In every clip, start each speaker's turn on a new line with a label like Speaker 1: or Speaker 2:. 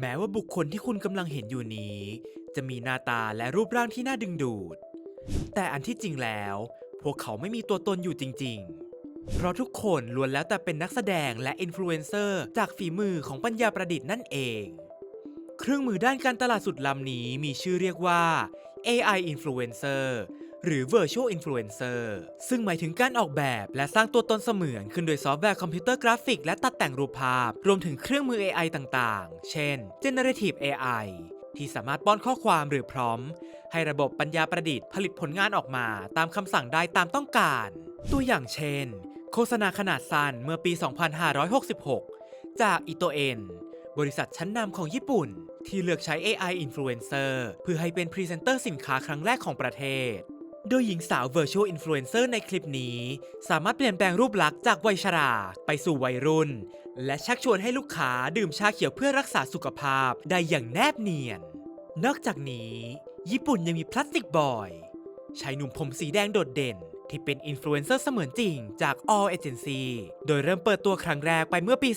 Speaker 1: แม้ว่าบุคคลที่คุณกำลังเห็นอยู่นี้ จะมีหน้าตาและรูปร่างที่น่าดึงดูด แต่อันที่จริงแล้ว พวกเขาไม่มีตัวตนอยู่จริง ๆ เพราะทุกคนล้วนแล้วแต่เป็นนักแสดงและอินฟลูเอนเซอร์จากฝีมือของปัญญาประดิษฐ์นั่นเอง เครื่องมือด้านการตลาดสุดล้ำนี้มีชื่อเรียกว่า AI Influencer หรือ Virtual Influencer ซึ่งหมายถึงการออกแบบและสร้างตัวตนเสมือนขึ้นโดยซอฟต์แวร์คอมพิวเตอร์กราฟิกและตัดแต่งรูปภาพ รวมถึงเครื่องมือ AI ต่างๆ เช่น Generative AI ที่สามารถป้อนข้อความหรือพร้อม ให้ระบบปัญญาประดิษฐ์ผลิตผลงานออกมาตามคำสั่งได้ตามต้องการ ตัวอย่างเช่น โฆษณาขนาดสั้นเมื่อปี 2566 จากอิโตเอ็นบริษัทชั้นนำของญี่ปุ่น ที่เลือกใช้ AI Influencer เพื่อให้เป็นพรีเซนเตอร์สินค้าครั้งแรกของประเทศ โดยหญิงสาว Virtual Influencer ในคลิปนี้ สามารถเปลี่ยนแปลงรูปลักษณ์จากวัยชรา ไปสู่วัยรุ่น และชักชวนให้ลูกค้าดื่มชาเขียวเพื่อรักษาสุขภาพได้อย่างแนบเนียน นอกจากนี้ ญี่ปุ่นยังมีพลาสติกบอยชายหนุ่มผมสีแดงโดดเด่น ที่เป็นอินฟลูเอนเซอร์เสมือนจริงจาก All Agency โดยเริ่มเปิดตัวครั้งแรกไปเมื่อปี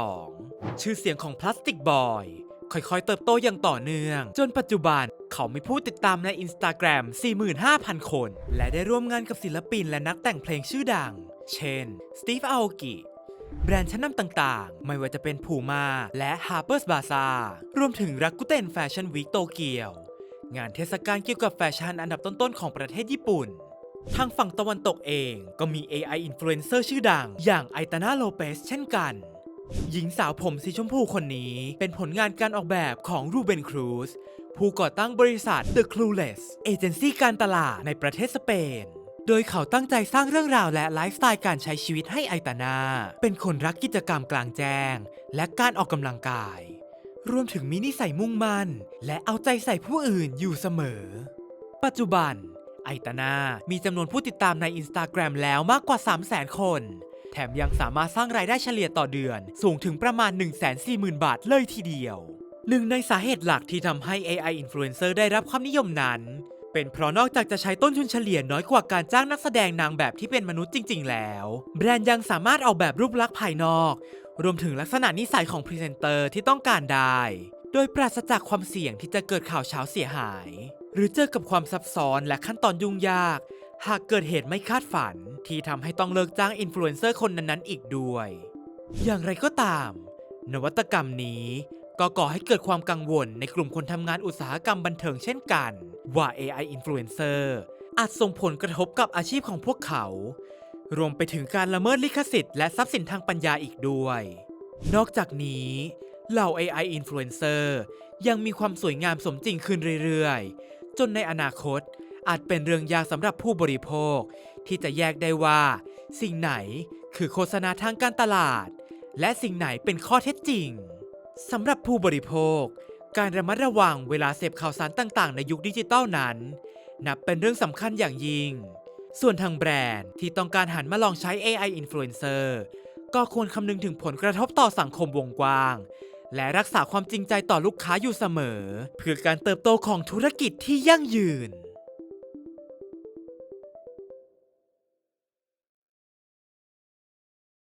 Speaker 1: 2562 ชื่อเสียงของพลาสติกบอย ค่อยๆ เติบโตอย่างต่อเนื่อง จนปัจจุบันเขามีผู้ติดตามใน Instagram 45,000 คน และได้ร่วมงานกับศิลปินและนักแต่งเพลงชื่อดัง เช่น Steve Aoki แบรนด์ชั้นนำต่างๆ ไม่ว่าจะเป็น Puma และ Harper's Bazaar รวมถึง Rakuten Fashion Week โตเกียว งานเทศกาลเกี่ยวกับแฟชั่นอันดับต้นๆ ของประเทศญี่ปุ่น ทางฝั่งตะวันตกเองก็มี AI Influencer ชื่อดัง อย่างไอตานาโลเปสเช่นกัน หญิงสาวผมสีชมพูคนนี้ เป็นผลงานการออกแบบของรูเบนครูซผู้ก่อตั้งบริษัท The Clueless เอเจนซี่การตลาดในประเทศสเปน โดยเขาตั้งใจสร้างเรื่องราวและไลฟ์สไตล์การใช้ชีวิตให้ไอตานา เป็นคนรักกิจกรรมกลางแจ้ง และการออกกำลังกาย รวมถึงมีนิสัยมุ่งมั่น และเอาใจใส่ผู้อื่นอยู่เสมอ ปัจจุบันไอตานามีจำนวนผู้ติดตามใน Instagram แล้วมากกว่า 300,000 คน แถมยังสามารถสร้างรายได้เฉลี่ยต่อเดือน สูงถึงประมาณ 140,000 บาทเลยทีเดียว หนึ่งในสาเหตุหลักที่ทำให้ AI Influencer ได้รับความนิยมนั้น เป็นเพราะนอกจากจะใช้ต้นทุนเฉลี่ยน้อยกว่าการจ้างนักแสดงนางแบบที่เป็นมนุษย์จริง ๆ แล้ว แบรนด์ยังสามารถออกแบบรูปลักษณ์ภายนอก รวมถึงลักษณะนิสัยของพรีเซนเตอร์ที่ต้องการได้ โดยปราศจากความเสี่ยงที่จะเกิดข่าวเช้าเสียหาย หรือเจอกับความซับซ้อนและขั้นตอนยุ่งยาก หากเกิดเหตุไม่คาดฝันที่ทำให้ต้องเลิกจ้างอินฟลูเอนเซอร์คนนั้นๆ อีกด้วย อย่างไรก็ตาม นวัตกรรมนี้ก็ก่อให้เกิดความกังวลในกลุ่มคนทำงานอุตสาหกรรมบันเทิงเช่นกัน ว่า AI Influencer อาจส่งผลกระทบกับอาชีพของพวกเขา รวมไปถึงการละเมิดลิขสิทธิ์และทรัพย์สินทางปัญญาอีกด้วย นอกจากนี้เหล่า AI Influencer ยังมีความสวยงามสมจริงขึ้นเรื่อยๆ จนในอนาคต อาจเป็นเรื่องยากสำหรับผู้บริโภค ที่จะแยกได้ว่า สิ่งไหนคือโฆษณาทางการตลาด และสิ่งไหนเป็นข้อเท็จจริงสำหรับผู้บริโภค การระมัดระวังเวลาเสพข่าวสารต่างๆ ในยุคดิจิตอลนั้น นับเป็นเรื่องสำคัญอย่างยิ่ง ส่วนทางแบรนด์ที่ต้องการหันมาลองใช้ AI Influencer ก็ควรคำนึงถึงผลกระทบต่อสังคมวงกว้าง และรักษาความจริงใจต่อลูกค้าอยู่เสมอ เพื่อการเติบโตของธุรกิจที่ยั่งยืน